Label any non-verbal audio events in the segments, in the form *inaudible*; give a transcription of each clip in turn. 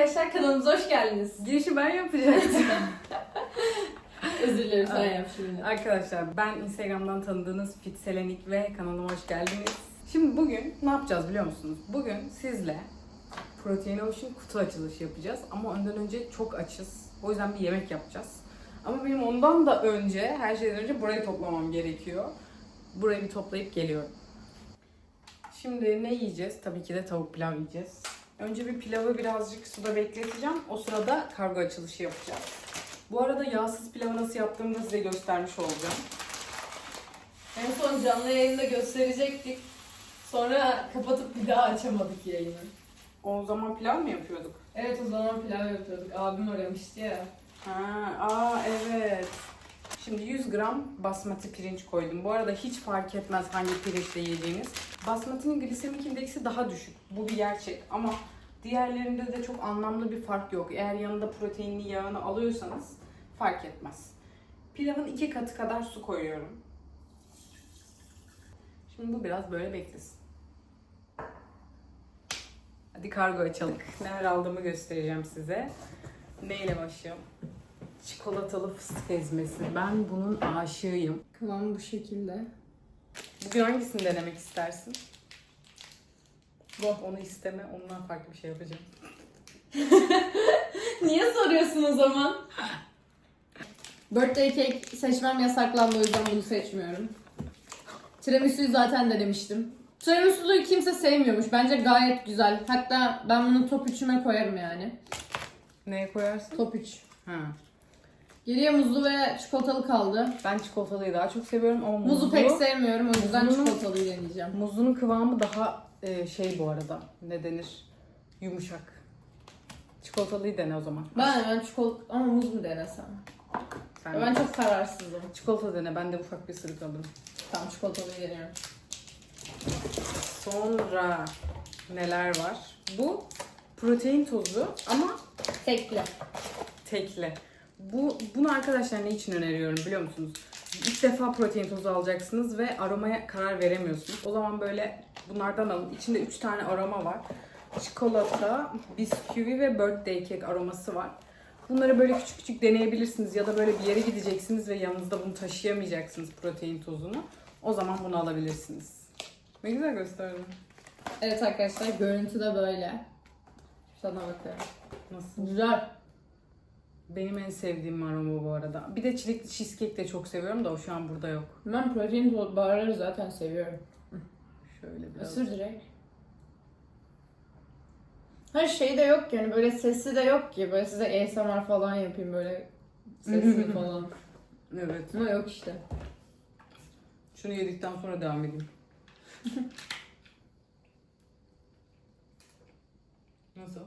arkadaşlar kanalımıza hoş geldiniz. Girişi ben yapacaktım. *laughs* Özür dilerim sen yap şimdi. Arkadaşlar ben Instagram'dan tanıdığınız Fitselenik ve kanalıma hoş geldiniz. Şimdi bugün ne yapacağız biliyor musunuz? Bugün sizle Protein Ocean kutu açılışı yapacağız. Ama ondan önce çok açız. O yüzden bir yemek yapacağız. Ama benim ondan da önce, her şeyden önce burayı toplamam gerekiyor. Burayı bir toplayıp geliyorum. Şimdi ne yiyeceğiz? Tabii ki de tavuk pilav yiyeceğiz. Önce bir pilavı birazcık suda bekleteceğim. O sırada kargo açılışı yapacağız. Bu arada yağsız pilavı nasıl yaptığımı da size göstermiş olacağım. En son canlı yayında gösterecektik. Sonra kapatıp bir daha açamadık yayını. O zaman pilav mı yapıyorduk? Evet o zaman pilav yapıyorduk. Abim aramıştı ya. Ha, aa evet. Şimdi 100 gram basmati pirinç koydum. Bu arada hiç fark etmez hangi pirinçle yiyeceğiniz. Basmati'nin glisemik indeksi daha düşük. Bu bir gerçek ama diğerlerinde de çok anlamlı bir fark yok. Eğer yanında proteinli yağını alıyorsanız fark etmez. Pilavın iki katı kadar su koyuyorum. Şimdi bu biraz böyle beklesin. Hadi kargo açalım. Neler aldığımı göstereceğim size. Neyle başlayalım? Çikolatalı fıstık ezmesi. Ben bunun aşığıyım. Kıvamı bu şekilde. Bugün hangisini denemek istersin? Bu. Onu isteme, ondan farklı bir şey yapacağım. *laughs* Niye soruyorsun o zaman? Birthday cake seçmem yasaklandı o yüzden bunu seçmiyorum. Tiramisu'yu zaten denemiştim. Tiramisu'yu kimse sevmiyormuş. Bence gayet güzel. Hatta ben bunu top 3'üme koyarım yani. Neye koyarsın? Top 3. Ha. Geriye muzlu ve çikolatalı kaldı. Ben çikolatalıyı daha çok seviyorum ama Muzu muzlu, pek sevmiyorum o yüzden Muzlu- çikolatalıyı deneyeceğim. muzlunun kıvamı daha e, şey bu arada. Ne denir? Yumuşak. Çikolatalıyı dene o zaman. Ben ben çikolata ama muz mu denesem? Sen Ben çok kararsızım. Çikolata dene, ben de ufak bir ısırık alırım. Tamam çikolatalıyı deniyorum. Sonra neler var? Bu protein tozu ama Tekli. tekli. Bu bunu arkadaşlar ne için öneriyorum biliyor musunuz? İlk defa protein tozu alacaksınız ve aromaya karar veremiyorsunuz. O zaman böyle bunlardan alın. İçinde 3 tane aroma var. Çikolata, bisküvi ve birthday cake aroması var. Bunları böyle küçük küçük deneyebilirsiniz ya da böyle bir yere gideceksiniz ve yanınızda bunu taşıyamayacaksınız protein tozunu. O zaman bunu alabilirsiniz. Ne güzel gösterdim. Evet arkadaşlar görüntü de böyle. Sana bakıyorum. Nasıl? Güzel. Benim en sevdiğim aroma bu arada. Bir de çilekli cheesecake de çok seviyorum da o şu an burada yok. Ben protein barları zaten seviyorum. Şöyle biraz. Isır direkt. Her şey de yok yani böyle sesi de yok ki. Böyle size ASMR falan yapayım böyle sesli *laughs* falan. Evet. Ama yok işte. Şunu yedikten sonra devam edeyim. *laughs* Nasıl?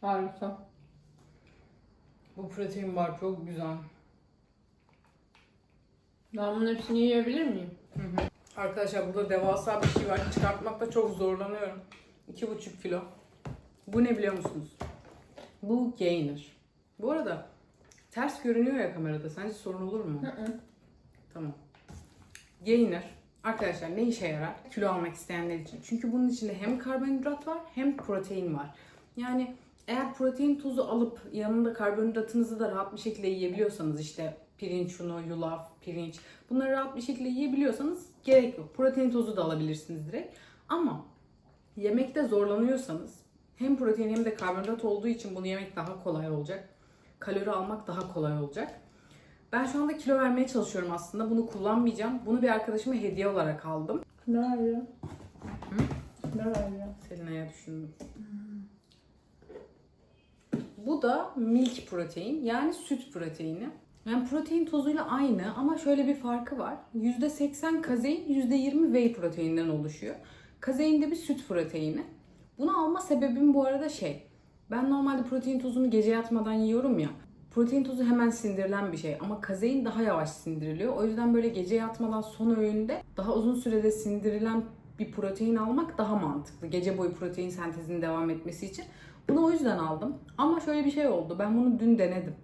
Harika. Bu protein bar çok güzel. Ben bunun hepsini yiyebilir miyim? Arkadaşlar burada devasa bir şey var. Çıkartmakta çok zorlanıyorum. 2,5 kilo. Bu ne biliyor musunuz? Bu gainer. Bu arada ters görünüyor ya kamerada. Sence sorun olur mu? Hı hı. Tamam. Gainer arkadaşlar ne işe yarar? Kilo almak isteyenler için. Çünkü bunun içinde hem karbonhidrat var hem protein var. Yani eğer protein tozu alıp yanında karbonhidratınızı da rahat bir şekilde yiyebiliyorsanız işte pirinç unu, yulaf, pirinç bunları rahat bir şekilde yiyebiliyorsanız gerek yok. Protein tozu da alabilirsiniz direkt. Ama yemekte zorlanıyorsanız hem protein hem de karbonhidrat olduğu için bunu yemek daha kolay olacak. Kalori almak daha kolay olacak. Ben şu anda kilo vermeye çalışıyorum aslında. Bunu kullanmayacağım. Bunu bir arkadaşıma hediye olarak aldım. Ne var ya? Ne var ya? Selina'ya düşündüm. Bu da milk protein yani süt proteini. Yani protein tozuyla aynı ama şöyle bir farkı var. %80 kazein, %20 whey proteinden oluşuyor. Kazein de bir süt proteini. Bunu alma sebebim bu arada şey. Ben normalde protein tozunu gece yatmadan yiyorum ya. Protein tozu hemen sindirilen bir şey ama kazein daha yavaş sindiriliyor. O yüzden böyle gece yatmadan son öğünde daha uzun sürede sindirilen bir protein almak daha mantıklı. Gece boyu protein sentezinin devam etmesi için. Bunu o yüzden aldım. Ama şöyle bir şey oldu. Ben bunu dün denedim.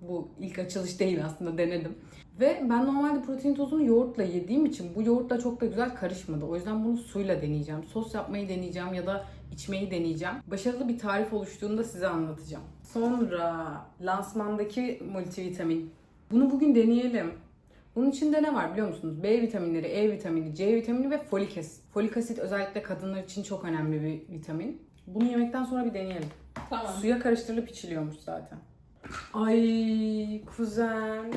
Bu ilk açılış değil aslında denedim. Ve ben normalde protein tozunu yoğurtla yediğim için bu yoğurtla çok da güzel karışmadı. O yüzden bunu suyla deneyeceğim. Sos yapmayı deneyeceğim ya da içmeyi deneyeceğim. Başarılı bir tarif oluştuğunda size anlatacağım. Sonra lansmandaki multivitamin. Bunu bugün deneyelim. Bunun içinde ne var biliyor musunuz? B vitaminleri, E vitamini, C vitamini ve folik asit. Folik asit özellikle kadınlar için çok önemli bir vitamin. Bunu yemekten sonra bir deneyelim. Tamam. Suya karıştırılıp içiliyormuş zaten. Ay kuzen.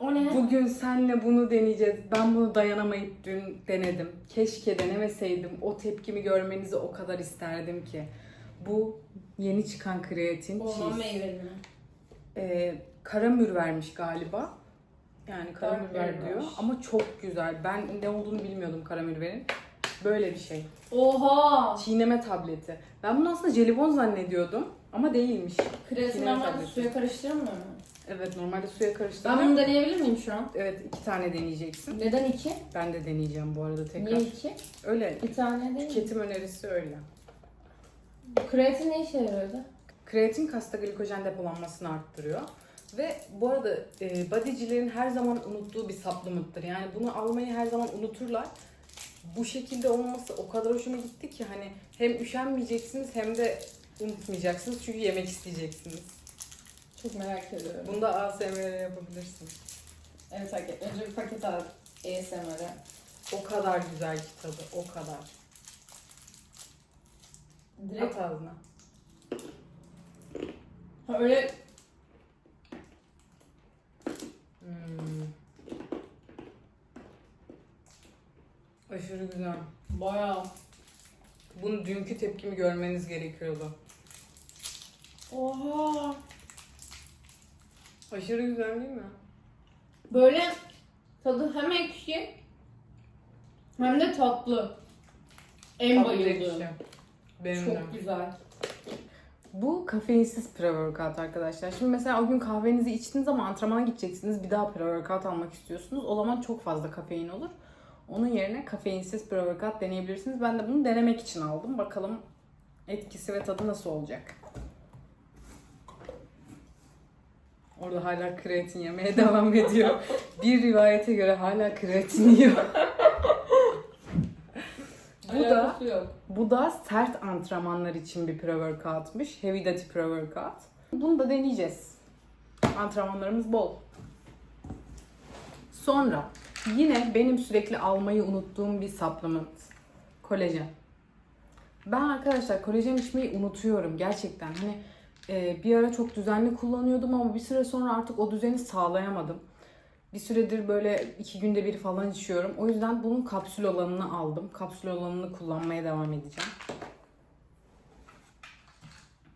O ne? Bugün senle bunu deneyeceğiz. Ben bunu dayanamayıp dün denedim. Keşke denemeseydim. O tepkimi görmenizi o kadar isterdim ki. Bu yeni çıkan kreatin Orman cheese. meyveli mi? Ee, karamür vermiş galiba. Yani karamür ver Karamür diyor. vermiş. Ama çok güzel. Ben ne olduğunu bilmiyordum karamürverin. Böyle bir şey. Oha! Çiğneme tableti. Ben bunu aslında jelibon zannediyordum. Ama değilmiş. Kreatin Çiğneme normalde suya karıştırılmıyor mu? Evet normalde suya Ben karıştırdım. bunu deneyebilir miyim şu an? Evet iki tane deneyeceksin. Neden iki? Ben de deneyeceğim bu arada tekrar. Niye iki? Öyle. Bir tane değil mi? Tüketim önerisi öyle. Kreatin ne işe yarıyordu? Kreatin kasta glikojen depolanmasını arttırıyor. Ve bu arada e, bodycilerin her zaman unuttuğu bir supplement'tır. Yani bunu almayı her zaman unuturlar. Bu şekilde olması o kadar hoşuma gitti ki hani hem üşenmeyeceksiniz hem de unutmayacaksınız çünkü yemek isteyeceksiniz. Çok merak ediyorum. Bunu da ASMR yapabilirsin. Evet hareket. Önce bir paket al. ASMR'e. O kadar güzel ki tadı, o kadar. Direkt At ağzına. ha, öyle Hmm. Aşırı güzel. bayağı. Bunu dünkü tepkimi görmeniz gerekiyordu. Oha! Aşırı güzel değil mi? Böyle tadı hem ekşi hem de tatlı. En Tatlı bayıldığım. ekşi. Benim de. Çok güzel. Bu kafeinsiz pre-workout arkadaşlar. Şimdi mesela o gün kahvenizi içtiniz ama antrenmana gideceksiniz. Bir daha pre-workout almak istiyorsunuz. O zaman çok fazla kafein olur. Onun yerine kafeinsiz pre-workout deneyebilirsiniz. Ben de bunu denemek için aldım. Bakalım etkisi ve tadı nasıl olacak. Orada hala kreatin yemeye devam ediyor. Bir rivayete göre hala kreatin yiyor. Bu da bu da sert antrenmanlar için bir pre-workout'muş. Heavy duty pre-workout. Bunu da deneyeceğiz. Antrenmanlarımız bol. Sonra yine benim sürekli almayı unuttuğum bir supplement. Kolajen. Ben arkadaşlar kolajen içmeyi unutuyorum gerçekten. Hani e, bir ara çok düzenli kullanıyordum ama bir süre sonra artık o düzeni sağlayamadım. Bir süredir böyle iki günde bir falan içiyorum. O yüzden bunun kapsül olanını aldım. Kapsül olanını kullanmaya devam edeceğim.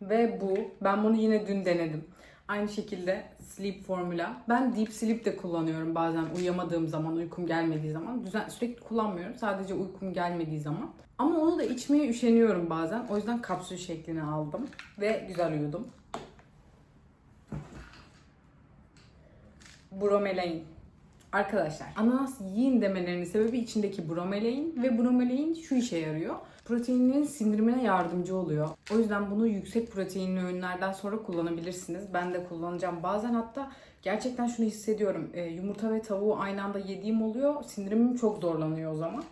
Ve bu. Ben bunu yine dün denedim. Aynı şekilde sleep formula. Ben deep sleep de kullanıyorum bazen uyuyamadığım zaman, uykum gelmediği zaman. Düzen, sürekli kullanmıyorum. Sadece uykum gelmediği zaman. Ama onu da içmeye üşeniyorum bazen. O yüzden kapsül şeklini aldım. Ve güzel uyudum. Bromelain. Arkadaşlar ananas yiyin demelerinin sebebi içindeki bromelain ve bromelain şu işe yarıyor. Proteinlerin sindirimine yardımcı oluyor. O yüzden bunu yüksek proteinli öğünlerden sonra kullanabilirsiniz. Ben de kullanacağım. Bazen hatta gerçekten şunu hissediyorum. E, yumurta ve tavuğu aynı anda yediğim oluyor. Sindirimim çok zorlanıyor o zaman.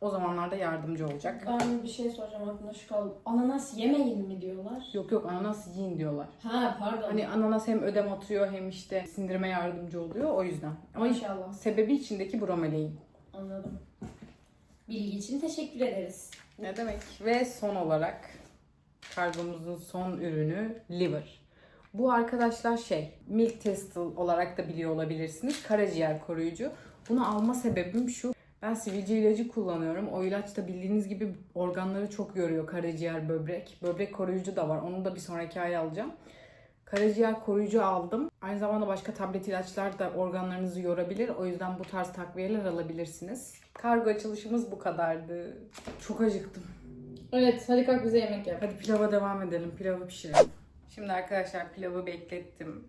O zamanlarda yardımcı olacak. Ben bir şey soracağım aklımda şu kaldı. Ananas yemeyin mi diyorlar? Yok yok ananas yiyin diyorlar. Ha pardon. Hani ananas hem ödem atıyor hem işte sindirime yardımcı oluyor o yüzden. Ama İnşallah. sebebi içindeki bromelain. Anladım. Bilgi için teşekkür ederiz. Ne demek? Ve son olarak kargomuzun son ürünü liver. Bu arkadaşlar şey, milk thistle olarak da biliyor olabilirsiniz. Karaciğer koruyucu. Bunu alma sebebim şu. Ben sivilce ilacı kullanıyorum. O ilaç da bildiğiniz gibi organları çok yoruyor. Karaciğer, böbrek. Böbrek koruyucu da var. Onu da bir sonraki ay alacağım. Karaciğer koruyucu aldım. Aynı zamanda başka tablet ilaçlar da organlarınızı yorabilir. O yüzden bu tarz takviyeler alabilirsiniz. Kargo açılışımız bu kadardı. Çok acıktım. Evet hadi kalk bize yemek yap. Hadi pilava devam edelim. Pilavı pişirelim. Şimdi arkadaşlar pilavı beklettim.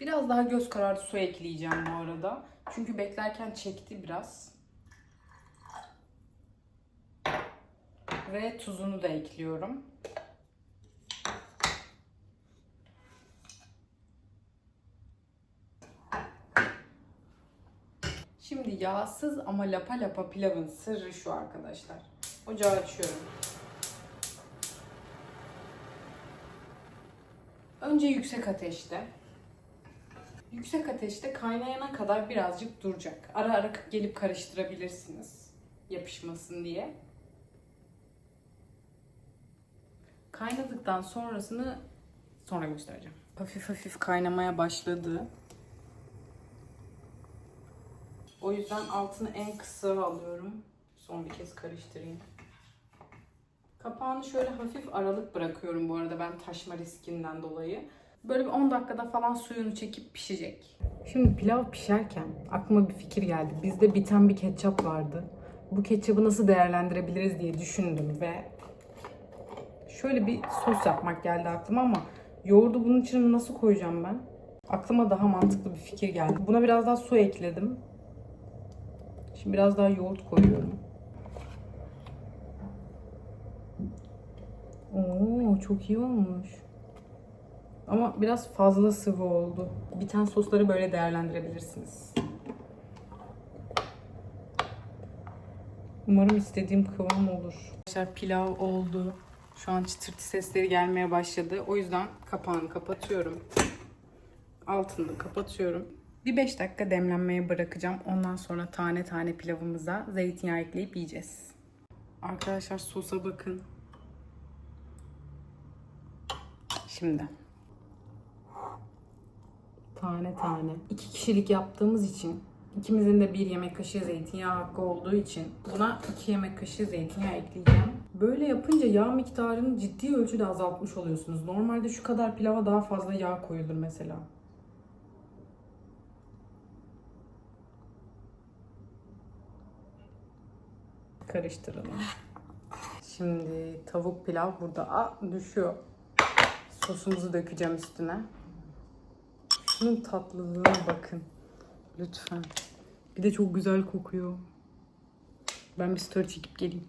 Biraz daha göz kararı su ekleyeceğim bu arada. Çünkü beklerken çekti biraz. Ve tuzunu da ekliyorum. Şimdi yağsız ama lapa lapa pilavın sırrı şu arkadaşlar. Ocağı açıyorum. Önce yüksek ateşte. Yüksek ateşte kaynayana kadar birazcık duracak. Ara ara gelip karıştırabilirsiniz yapışmasın diye. Kaynadıktan sonrasını sonra göstereceğim. Hafif hafif kaynamaya başladı. O yüzden altını en kısa alıyorum. Son bir kez karıştırayım. Kapağını şöyle hafif aralık bırakıyorum bu arada ben taşma riskinden dolayı. Böyle bir 10 dakikada falan suyunu çekip pişecek. Şimdi pilav pişerken aklıma bir fikir geldi. Bizde biten bir ketçap vardı. Bu ketçabı nasıl değerlendirebiliriz diye düşündüm ve şöyle bir sos yapmak geldi aklıma ama yoğurdu bunun içine nasıl koyacağım ben? Aklıma daha mantıklı bir fikir geldi. Buna biraz daha su ekledim. Şimdi biraz daha yoğurt koyuyorum. Oo çok iyi olmuş. Ama biraz fazla sıvı oldu. Biten sosları böyle değerlendirebilirsiniz. Umarım istediğim kıvam olur. Arkadaşlar pilav oldu. Şu an çıtırtı sesleri gelmeye başladı. O yüzden kapağını kapatıyorum. Altını kapatıyorum. Bir 5 dakika demlenmeye bırakacağım. Ondan sonra tane tane pilavımıza zeytinyağı ekleyip yiyeceğiz. Arkadaşlar sosa bakın. Şimdi. Tane tane. İki kişilik yaptığımız için ikimizin de bir yemek kaşığı zeytinyağı hakkı olduğu için buna iki yemek kaşığı zeytinyağı ekleyeceğim. Böyle yapınca yağ miktarını ciddi ölçüde azaltmış oluyorsunuz. Normalde şu kadar pilava daha fazla yağ koyulur mesela. Karıştıralım. Şimdi tavuk pilav burada. Aa, düşüyor. Sosumuzu dökeceğim üstüne. Şunun tatlılığına bakın. Lütfen. Bir de çok güzel kokuyor. Ben bir story çekip geleyim.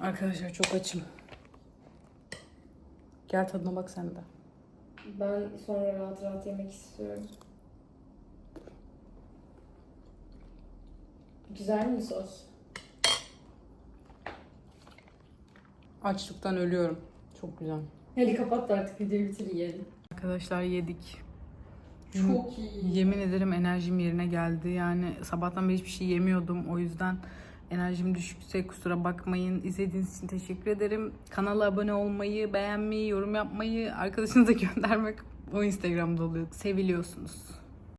Arkadaşlar çok açım. Gel tadına bak sen de. Ben sonra rahat rahat yemek istiyorum. Güzel mi sos? Açlıktan ölüyorum. Çok güzel. Hadi kapat da artık videoyu bitir yiyelim. Arkadaşlar yedik. Çok iyi. Yemin ederim enerjim yerine geldi. Yani sabahtan beri hiçbir şey yemiyordum. O yüzden enerjim düşükse kusura bakmayın. İzlediğiniz için teşekkür ederim. Kanala abone olmayı, beğenmeyi, yorum yapmayı, arkadaşınıza *laughs* göndermek o Instagram'da oluyor. Seviliyorsunuz.